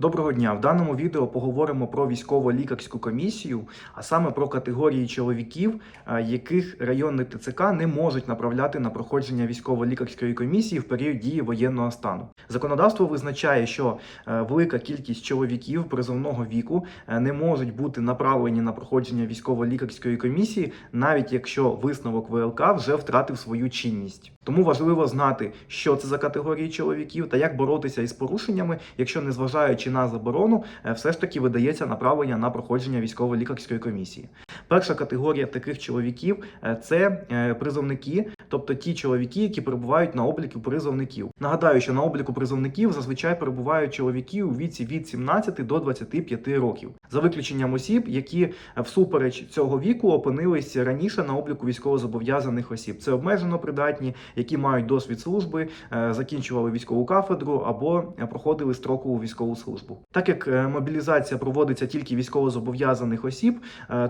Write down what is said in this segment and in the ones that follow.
Доброго дня! В даному відео поговоримо про військово-лікарську комісію, а саме про категорії чоловіків, е, яких районний ТЦК не можуть направляти на проходження військово-лікарської комісії в період дії воєнного стану. Законодавство визначає, що е, велика кількість чоловіків призовного віку е, не можуть бути направлені на проходження військово-лікарської комісії, навіть якщо висновок ВЛК вже втратив свою чинність. Тому важливо знати, що це за категорії чоловіків та як боротися із порушеннями, якщо незважаючи на заборону, е, все ж таки видається направлення на проходження військово-лікарської комісії. Перша категорія таких чоловіків е, це е, призовники, тобто ті чоловіки, які перебувають на обліку призовників. Нагадаю, що на обліку призовників зазвичай перебувають чоловіки у віці від 17 до 25 років, за виключенням осіб, які е, всупереч цього віку опинилися раніше на обліку військовозобов'язаних осіб. Це обмежено придатні, які мають досвід служби, закінчували військову кафедру або проходили строкову військову службу. Так як мобілізація проводиться тільки військовозобов'язаних осіб,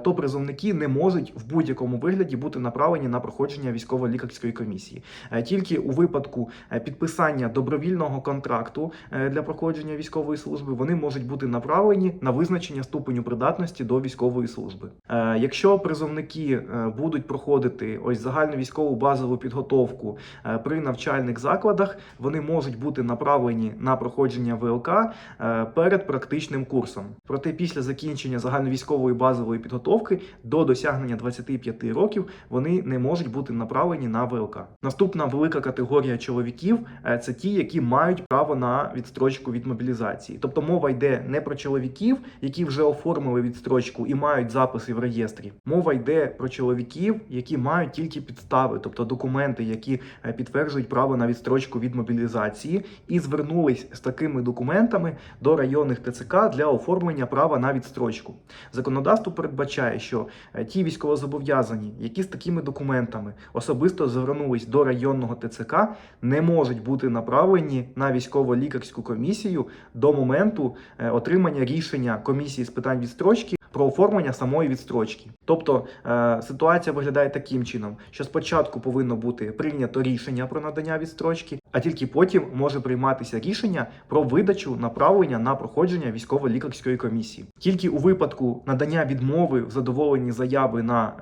то призовники не можуть в будь-якому вигляді бути направлені на проходження військово-лікарської комісії. Е, Тільки у випадку е, підписання добровільного контракту е, для проходження військової служби вони можуть бути направлені на визначення ступеню придатності до військової служби. Якщо призовники будуть проходити ось загальну військову базову підготовку при навчальних закладах, вони можуть бути направлені на проходження ВЛК перед практичним курсом. Проте після закінчення загальновійськової базової підготовки до досягнення 25 років вони не можуть бути направлені на ВЛК. Наступна велика категорія чоловіків е, це ті, які мають право на відстрочку від мобілізації. Тобто мова йде не про чоловіків, які вже оформили відстрочку і мають записи в реєстрі. Мова йде про чоловіків, які мають тільки підстави, тобто документи, які е, підтверджують право на відстрочку від мобілізації, і звернулись з такими документами до районних ТЦК для оформлення права на відстрочку. Законодавство передбачає, що ті військовозобов'язані, які з такими документами особисто звернулись до районного ТЦК, не можуть бути направлені на військово-лікарську комісію до моменту е, отримання рішення комісії з питань відстрочки. Про оформлення самої відстрочки, тобто е, ситуація виглядає таким чином, що спочатку повинно бути прийнято рішення про надання відстрочки, а тільки потім може прийматися рішення про видачу направлення на проходження військово-лікарської комісії. Тільки у випадку надання відмови в задоволенні заяви на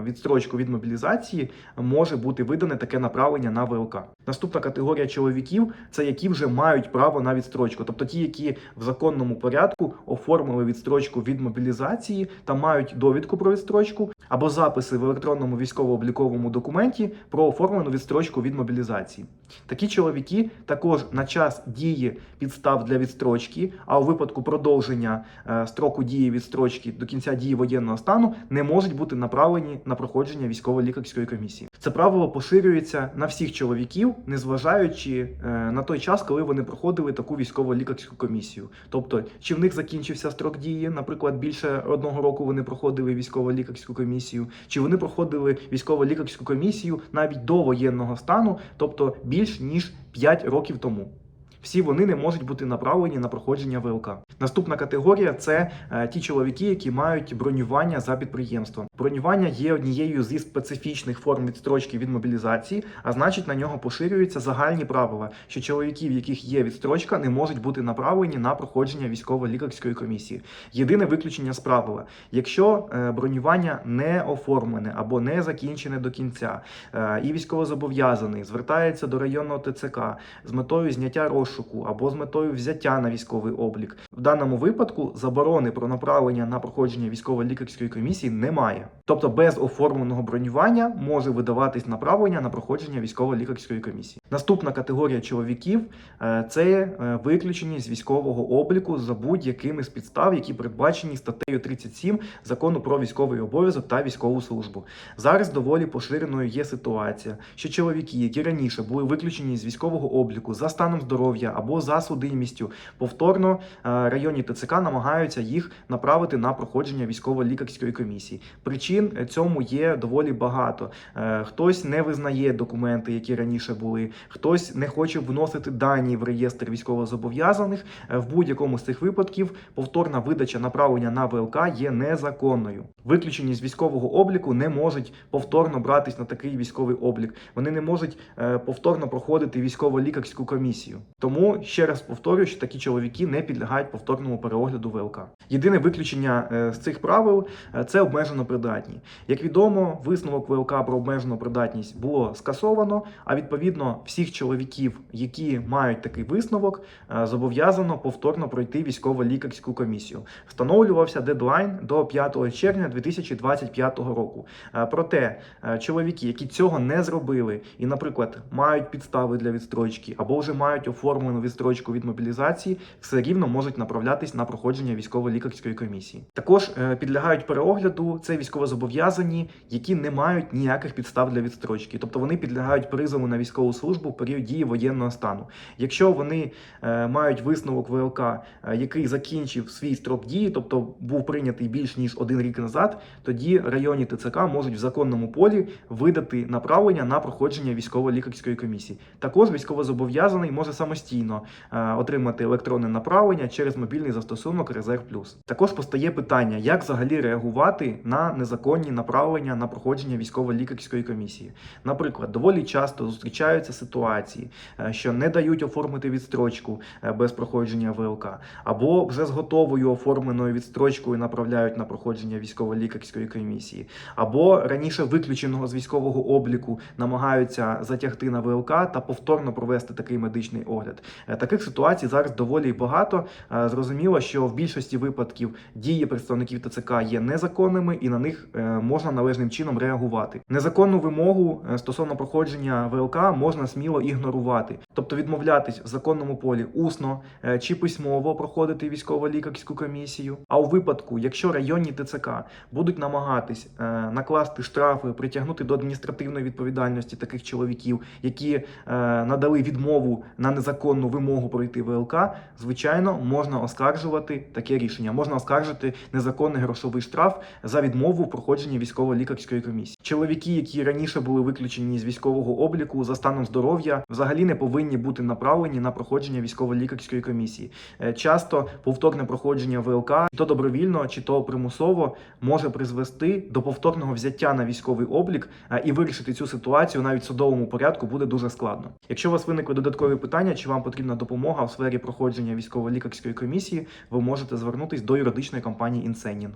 е, відстрочку від мобілізації може бути видане таке направлення на ВЛК. Наступна категорія чоловіків це які вже мають право на відстрочку, тобто ті, які в законному порядку оформили відстрочку від мобілізації та мають довідку про відстрочку або записи в електронному військово-обліковому документі про оформлену відстрочку від мобілізації. Такі чоловіки також на час дії підстав для відстрочки, а у випадку продовження е, строку дії відстрочки до кінця дії воєнного стану не можуть бути направлені на проходження військово-лікарської комісії. Це правило поширюється на всіх чоловіків, незважаючи е, на той час, коли вони проходили таку військово-лікарську комісію. Тобто, чи в них закінчився строк дії, наприклад, більше одного року вони проходили військово-лікарську комісію, чи вони проходили військово-лікарську комісію навіть до воєнного стану, тобто більш ніж 5 років тому. Всі вони не можуть бути направлені на проходження ВЛК. Наступна категорія це е, ті чоловіки, які мають бронювання за підприємством. Бронювання є однією зі специфічних форм відстрочки від мобілізації, а значить на нього поширюються загальні правила, що чоловіки, в яких є відстрочка, не можуть бути направлені на проходження військово-лікарської комісії. Єдине виключення з правила: якщо е, бронювання не оформлене або не закінчене до кінця, е, і військовозобов'язаний звертається до районного ТЦК з метою зняття розшуку або з метою взяття на військовий облік. В даному випадку заборони про направлення на проходження військово-лікарської комісії немає. Тобто без оформленого бронювання може видаватись направлення на проходження військово-лікарської комісії. Наступна категорія чоловіків е, це е, виключені з військового обліку за будь-якими з підстав, які передбачені статтею 37 закону про військовий обов'язок та військову службу. Зараз доволі поширеною є ситуація, що чоловіки, які раніше були виключені з військового обліку за станом здоров'я або за судимістю, повторно е, районні ТЦК намагаються їх направити на проходження військово-лікарської комісії. Причин цьому є доволі багато. Е, Хтось не визнає документи, які раніше були, хтось не хоче вносити дані в реєстр військовозобов'язаних. Е, В будь-якому з цих випадків повторна видача направлення на ВЛК є незаконною. Виключені з військового обліку не можуть повторно братись на такий військовий облік. Вони не можуть повторно проходити військово-лікарську комісію. Тому Тому ще раз повторюю, що такі чоловіки не підлягають повторному переогляду ВЛК. Єдине виключення е, з цих правил е, це обмежено придатні. Як відомо, висновок ВЛК про обмежену придатність було скасовано. А відповідно, всіх чоловіків, які мають такий висновок, е, зобов'язано повторно пройти військово-лікарську комісію. Встановлювався дедлайн до 5 червня 2025 року. Проте чоловіки, які цього не зробили, і, наприклад, мають підстави для відстрочки або вже мають оформлену відстрочку від мобілізації, все рівно можуть направлятись на проходження військово-лікарської комісії. Також е, підлягають переогляду це військовозобов'язані, які не мають ніяких підстав для відстрочки, тобто вони підлягають призову на військову службу в період дії воєнного стану. Якщо вони е, мають висновок ВЛК, е, який закінчив свій строк дії, тобто був прийнятий більш ніж один рік назад, тоді районні ТЦК можуть в законному полі видати направлення на проходження військово-лікарської комісії. Також військовозобов'язаний може самостійно е, отримати електронне направлення через мобільний застосунок Резерв Плюс. Також постає питання, як взагалі реагувати на незаконні направлення на проходження військово-лікарської комісії. Наприклад, доволі часто зустрічаються ситуації, е, що не дають оформити відстрочку е, без проходження ВЛК, або вже з готовою оформленою відстрочкою направляють на проходження військово-лікарської комісії, або раніше виключеного з військового обліку намагаються затягти на ВЛК та повторно провести такий медичний огляд. Е, Таких ситуацій зараз доволі багато. Е, Зрозуміло, що в більшості випадків дії представників ТЦК є незаконними і на них е, можна належним чином реагувати. Незаконну вимогу стосовно проходження ВЛК можна сміло ігнорувати, тобто відмовлятись в законному полі усно чи письмово проходити військово-лікарську комісію. А у випадку, якщо районні ТЦК будуть намагатись накласти штрафи, притягнути до адміністративної відповідальності таких чоловіків, які надали відмову на незаконну вимогу пройти ВЛК, звичайно, можна оскаржувати таке рішення. Можна оскаржити незаконний грошовий штраф за відмову в проходженні військово-лікарської комісії. Чоловіки, які раніше були виключені з військового обліку за станом здоров'я, взагалі не повинні бути направлені на проходження військово-лікарської комісії. Е, Часто повторне проходження ВЛК, чи то добровільно, чи то примусово, може призвести до повторного взяття на військовий облік е, і вирішити цю ситуацію навіть в судовому порядку буде дуже складно. Якщо у вас виникли додаткові питання, чи вам потрібна допомога в сфері проходження військово-лікарської комісії, ви можете звернутись до юридичної компанії Інсенін.